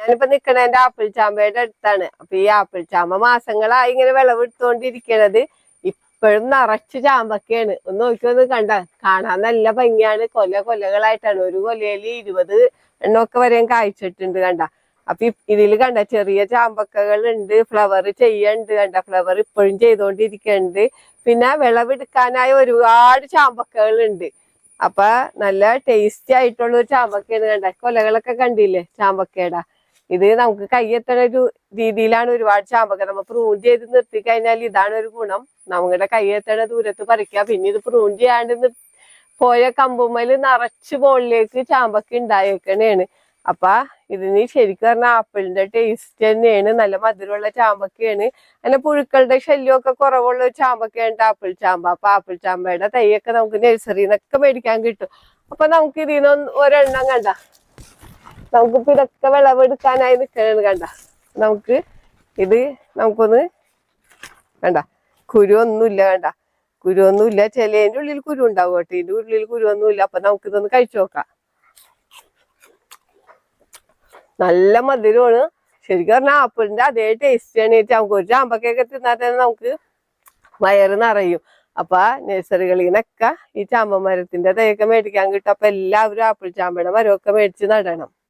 ഞാനിപ്പോ നിക്കണേന്റെ ആപ്പിൾ ചാമ്പയുടെ അടുത്താണ്. അപ്പൊ ഈ ആപ്പിൾ ചാമ്പ മാസങ്ങളായി ഇങ്ങനെ വിളവെടുത്തോണ്ടിരിക്കണത് ഇപ്പോഴും നിറച്ച് ചാമ്പക്കയാണ്. ഒന്ന് നോക്കിയൊന്ന് കണ്ട. കാണാൻ നല്ല ഭംഗിയാണ്. കൊല കൊലകളായിട്ടാണ്. ഒരു കൊലയിൽ ഇരുപത് എണ്ണമൊക്കെ വരെയും കായ്ച്ചിട്ടുണ്ട് കണ്ട. അപ്പൊ ഇതിൽ കണ്ട ചെറിയ ചാമ്പക്കകൾ ഉണ്ട് ഫ്ലവർ ചെയ്യണ്ട് കണ്ട. ഫ്ലവർ ഇപ്പോഴും ചെയ്തോണ്ടിരിക്കണ്ട്. പിന്നെ വിളവെടുക്കാനായി ഒരുപാട് ചാമ്പക്കകൾ ഉണ്ട് അപ്പൊ നല്ല ടേസ്റ്റി ആയിട്ടുള്ള ഒരു ചാമ്പക്കയാണ് കണ്ട. കൊലകളൊക്കെ കണ്ടില്ലേ ചാമ്പക്കയുടെ ഇത് നമുക്ക് കൈയെത്തണ ഒരു രീതിയിലാണ് ഒരുപാട് ചാമ്പക്ക നമ്മൾ പ്രൂൺ ചെയ്ത് നിർത്തി കഴിഞ്ഞാൽ ഇതാണ് ഒരു ഗുണം. നമ്മുടെ കൈയെത്തണ ദൂരത്ത് പറിക്കുക പിന്നെ ഇത് പ്രൂൺ ചെയ്യാണ്ട് പോയ കമ്പുമ്മൽ നിറച്ച് മുകളിലേക്ക് ചാമ്പക്ക ഉണ്ടായേക്കണേണ് അപ്പൊ ഇതിന് ശരിക്കും പറഞ്ഞാൽ ആപ്പിളിന്റെ ടേസ്റ്റ് തന്നെയാണ്. നല്ല മധുരമുള്ള ചാമ്പക്കയാണ്. അങ്ങനെ പുഴുക്കളുടെ ശല്യമൊക്കെ കുറവുള്ള ഒരു ചാമ്പക്കയാണ് ആപ്പിൾ ചാമ്പ. അപ്പൊ ആപ്പിൾ ചാമ്പയുടെ തൈയൊക്കെ നമുക്ക് നഴ്സറിന്നൊക്കെ മേടിക്കാൻ കിട്ടും. അപ്പൊ നമുക്ക് ഇതിൽ നിന്ന് ഒരെണ്ണം കണ്ട. നമുക്കിപ്പോ ഇതൊക്കെ വിളവെടുക്കാനായി നിൽക്കാനാണ് കണ്ട. നമുക്ക് ഇത് നമുക്കൊന്ന് കണ്ട. കുരു ഒന്നുമില്ല കണ്ട. കുരു ഒന്നുമില്ല ചിലേന്റെ ഉള്ളിൽ കുരു ഉണ്ടാവും കേട്ടോ. ഇതിന്റെ ഉള്ളിൽ കുരു ഒന്നുമില്ല അപ്പൊ നമുക്ക് ഇതൊന്ന് കഴിച്ചു നോക്കാം. നല്ല മധുരമാണ്. ശരിക്കും പറഞ്ഞാൽ ആപ്പിളിന്റെ അതേ ടേസ്റ്റാണ് ആണ്. നമുക്ക് ഒരു ചാമ്പക്കൊക്കെ തിന്നാൽ തന്നെ നമുക്ക് വയറ് നിറയും. അപ്പൊ നഴ്സറികളിൽ നിന്നൊക്കെ ഈ ചാമ്പ മരത്തിന്റെ തേക്ക് മേടിക്കാൻ കിട്ടും. അപ്പൊ എല്ലാവരും ആപ്പിൾ ചാമ്പയുടെ മരമൊക്കെ മേടിച്ച് നടണം.